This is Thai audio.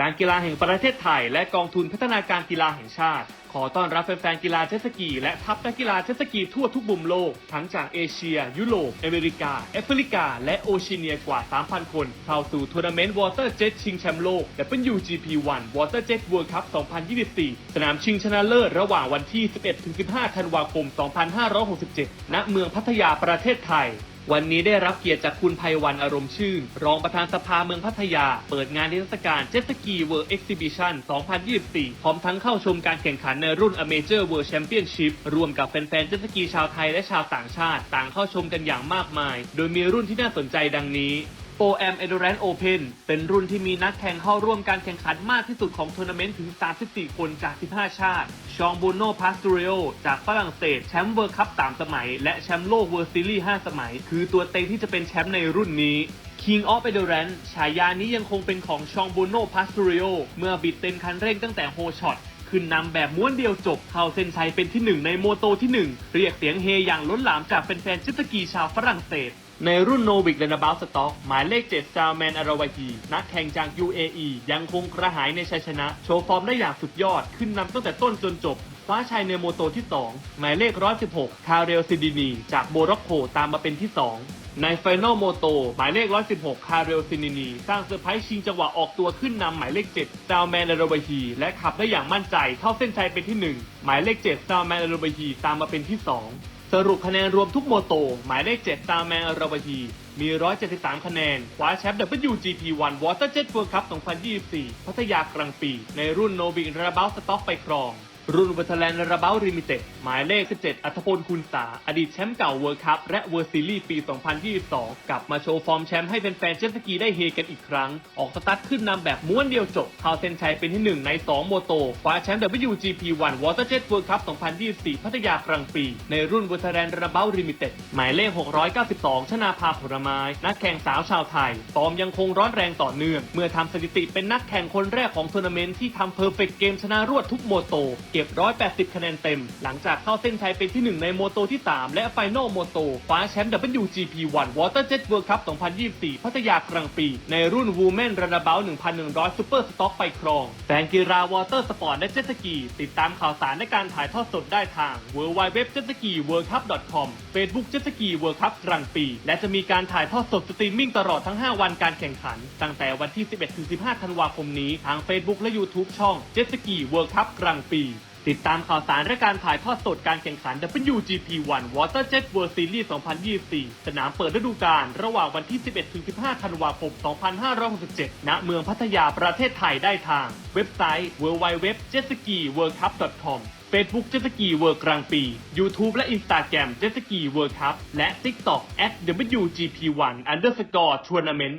การกีฬาแห่งประเทศไทย และกองทุนพัฒนาการกีฬาแห่งชาติ ขอต้อนรับแฟนๆกีฬาเจ็ตสกี และทัพนักกีฬาเจ็ตสกีทั่วทุกมุมโลก ทั้งจากเอเชีย ยุโรป อเมริกา แอฟริกา และโอเชียเนียกว่า 3,000 คนเข้าสู่ทัวร์นาเมนต์วอเตอร์เจ็ตชิงแชมป์โลก WGP1 Water Jet World Cup 2024 สนามชิงชนะเลิศระหว่างวันที่ 11-15 ธันวาคม 2567 ณ เมืองพัทยาประเทศไทย วันนี้ได้รับเกียรติจากคุณภัยวันอารมณ์ชื่น รองประธานสภาเมืองพัทยา เปิดงานเทศกาลเจ็ตสกีเวิ r ์ d เอ็กซิบิชัน2024 พร้อมทั้งเข้าชมการแข่งขันในรุ่นอเมเจอร์เวิร์แชมเปี้ยนชิพรวมกับแฟนๆเจ็ตสกีชาวไทยและชาวต่างชาติ ต่างเข้าชมกันอย่างมากมาย โดยมีรุ่นที่น่าสนใจดังนี้ โ o แอม Endurance Open เป็นรุ่นที่มีนักแข่งเข้าร่วมการแข่งขันมากที่สุดของทัวร์นาเมนต์ถึง 34 คนจาก 15 ชาติ ชองบูโนพาสตูริโอจากฝรั่งเศส แชมป์เวิร์คัพ 3 สมัย และแชมป์โลกเวิร์ซีรีส์ 5 สมัย คือตัวเต็งที่จะเป็นแชมป์ในรุ่นนี้ King of Endurance ฉายานี้ยังคงเป็นของชองบูโนพาสตูริโอเมื่อบิดเต็มคันเร่งตั้งแต่โฮช็อตขึ้นนำแบบม้วนเดียวจบ เข้าเส้นชัยเป็นที่หนึ่งในโมโตที่หนึ่งเรียกเสียงเฮอย่างล้นหลามจากแฟนๆจ็ตสกีชาวฝรั่งเศส ในรุ่นโนวิกเลนบาลสต็อกหมายเลข 7 ซาวแมนอาราวาฮีนักแข่งจาก UAE ยังคงกระหายในชัยชนะ โชว์ฟอร์มได้อย่างสุดยอดขึ้นนำตั้งแต่ต้นจนจบคว้าชัยในโมโตที่ 2 หมายเลข 116 คาเรลซิดินี จากโมร็อกโกตามมาเป็นที่ 2 ในไฟนอลโมโตหมายเลข 116 คาเรลซินินี สร้างเซอร์ไพรส์ชิงจังหวะออกตัวขึ้นนำหมายเลข 7 ซาวแมนอาราวาฮีและขับได้อย่างมั่นใจเข้าเส้นชัยเป็นที่ 1 หมายเลข 7 ซาวแมนอาราวาฮีตามมาเป็นที่ 2 สรุปคะแนนรวมทุกโมโต หมายเลข 7 ตามแมนอราวีมี 173 คะแนน คว้าแชมป์ WGP1 Water Jet World Cup 2024 พัทยากลางปี ในรุ่นโนวิกระเบ้าสต็อกไปครอง รุ่นวัตแลนด์ระเบ้าริมิเต็ดหมายเลข 17 อัธพลคุณสา อดีตแชมป์เก่าเวิร์คัพและเวิร์ซีรีส์ปี 2022 กลับมาโชว์ฟอร์มแชมป์ให้แฟนๆเจ็ตสกีได้เฮกันอีกครั้ง ออกสตาร์ทขึ้นนำแบบม้วนเดียวจบเข้าเส้นชัยเป็นที่ 1 ใน 2 โมโตคว้าแชมป์ WGP1 Water Jet World Cup 2024 พัทยากลางปี ในรุ่นวัตแลนด์ระเบ้าริมิเต็ดหมายเลข 692 ชนาภาผลไม้นักแข่งสาวชาวไทยฟอร์มยังคงร้อนแรงต่อเนื่องเมื่อทำสถิติเป็นนักแข่งคนแรกของทัวร์นาเมนต์ที่ทำเพอร์เฟกต์เกมชนะรวดทุกโมโตเก็บ 180 คะแนนเต็ม หลังจากเข้าเส้นชัยเป็นที่ 1 ในโมโตที่ 3 และไฟนอลโมโตคว้าแชมป์ WGP1 Water Jet World Cup 2024 พัทยากลางปี ในรุ่น Women Runabout 1,100 Super Stock ไปครองแฟนกีฬาวอเตอร์สปอร์ตและเจ็ตสกี ติดตามข่าวสารในการถ่ายทอดสดได้ทาง w w w j e t s k i w o r l d c u p c o m Facebook เจ็ตสกีเวิร์คัพกลางปี และจะมีการถ่ายทอดสดสตรีมมิ่งตลอดทั้ง 5 วันการแข่งขัน ตั้งแต่วันที่ 11-15 ธันวาคมนี้ ทาง Facebook และ YouTube ช่องเจ็ตสกีเวิร์คัพกลางปี ติดตามข่าวสารและการถ่ายทอดสดการแข่งขัน WGP1 Water Jet World Series 2024 สนามเปิดฤดูกาลระหว่างวันที่ 11-15 ธันวาคม 2567 ณ เมืองพัทยาประเทศไทยได้ทาง เว็บไซต์ www.jetskiworldcup.com Facebook เจ็ตสกีเวิร์กลางปี YouTube และ Instagram เจ็ตสกีเวิร์คัพและ TikTok at WGP1 underscore tournament